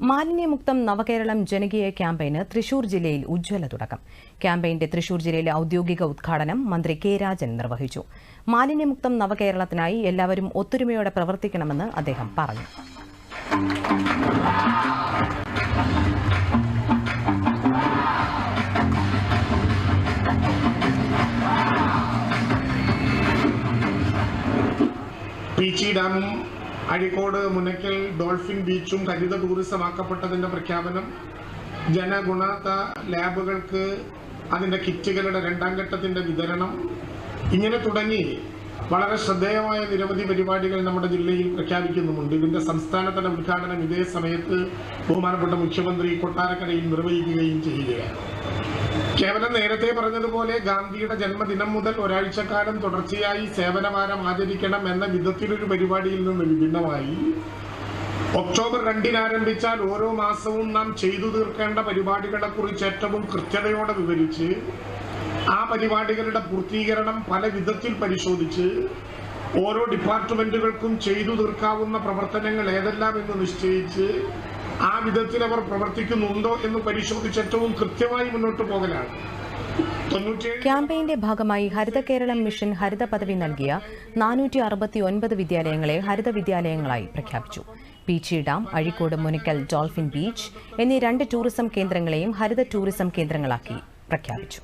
മാലിന്യമുക്തം നവകേരളം ജനകീയ ക്യാമ്പയിന് തൃശൂർ ജില്ലയിൽ ഉജ്ജ്വല തുടക്കം. ക്യാമ്പയിന്റെ തൃശൂർ ജില്ലയിലെ ഔദ്യോഗിക ഉദ്ഘാടനം മന്ത്രി കെ രാജൻ നിർവഹിച്ചു. മാലിന്യമുക്തം നവകേരളത്തിനായി എല്ലാവരും ഒത്തൊരുമയോടെ പ്രവർത്തിക്കണമെന്ന് അദ്ദേഹം പറഞ്ഞു. പീച്ചി ഡാമും അഴീക്കോട് മുനക്കൽ ഡോൾഫിൻ ബീച്ചും ഹരിത ടൂറിസമാക്കപ്പെട്ടതിന്റെ പ്രഖ്യാപനം. ജനഗുണത ലാബുകൾക്ക് അതിന്റെ കിറ്റുകളുടെ രണ്ടാം ഘട്ടത്തിന്റെ വിതരണം. ഇങ്ങനെ തുടങ്ങി വളരെ ശ്രദ്ധേയമായ നിരവധി പരിപാടികൾ നമ്മുടെ ജില്ലയിൽ പ്രഖ്യാപിക്കുന്നുമുണ്ട്. ഇതിന്റെ സംസ്ഥാനതല ഉദ്ഘാടനം ഇതേ സമയത്ത് ബഹുമാനപ്പെട്ട മുഖ്യമന്ത്രി കൊട്ടാരക്കരയിൽ നിർവഹിക്കുകയും ചെയ്യുകയാണ്. കേവലം നേരത്തെ പറഞ്ഞതുപോലെ ഗാന്ധിയുടെ ജന്മദിനം മുതൽ ഒരാഴ്ചക്കാലം തുടർച്ചയായി സേവനവാരം ആചരിക്കണം എന്ന വിധത്തിലൊരു പരിപാടിയിൽ നിന്ന് വിഭിന്നമായി. ഒക്ടോബർ രണ്ടിന് ആരംഭിച്ചാൽ ഓരോ മാസവും നാം ചെയ്തു തീർക്കേണ്ട പരിപാടികളെ കുറിച്ച് ഏറ്റവും കൃത്യതയോടെ വിവരിച്ച് ആ പരിപാടികളുടെ പൂർത്തീകരണം പല വിധത്തിൽ പരിശോധിച്ച് ഓരോ ഡിപ്പാർട്ട്മെന്റുകൾക്കും ചെയ്തു തീർക്കാവുന്ന പ്രവർത്തനങ്ങൾ ഏതെല്ലാം എന്ന് നിശ്ചയിച്ച് ആ വിധത്തിൽ അവർ പ്രവർത്തിക്കുന്നുണ്ടോ എന്ന് പരിശോധിച്ച് ഏറ്റവും കൃത്യമായി മുന്നോട്ട് പോകലാണ്. ക്യാമ്പയിന്റെ ഭാഗമായി ഹരിത കേരളം മിഷൻ ഹരിത പദവി നൽകിയ നാനൂറ്റി അറുപത്തി ഒൻപത് വിദ്യാലയങ്ങളെ ഹരിത വിദ്യാലയങ്ങളായി പ്രഖ്യാപിച്ചു. Peechi dam Azhikode Munikkal dolphin beach എന്നീ രണ്ട് ടൂറിസം കേന്ദ്രങ്ങളെയും ഹരിത ടൂറിസം കേന്ദ്രങ്ങളാക്കി പ്രഖ്യാപിച്ചു.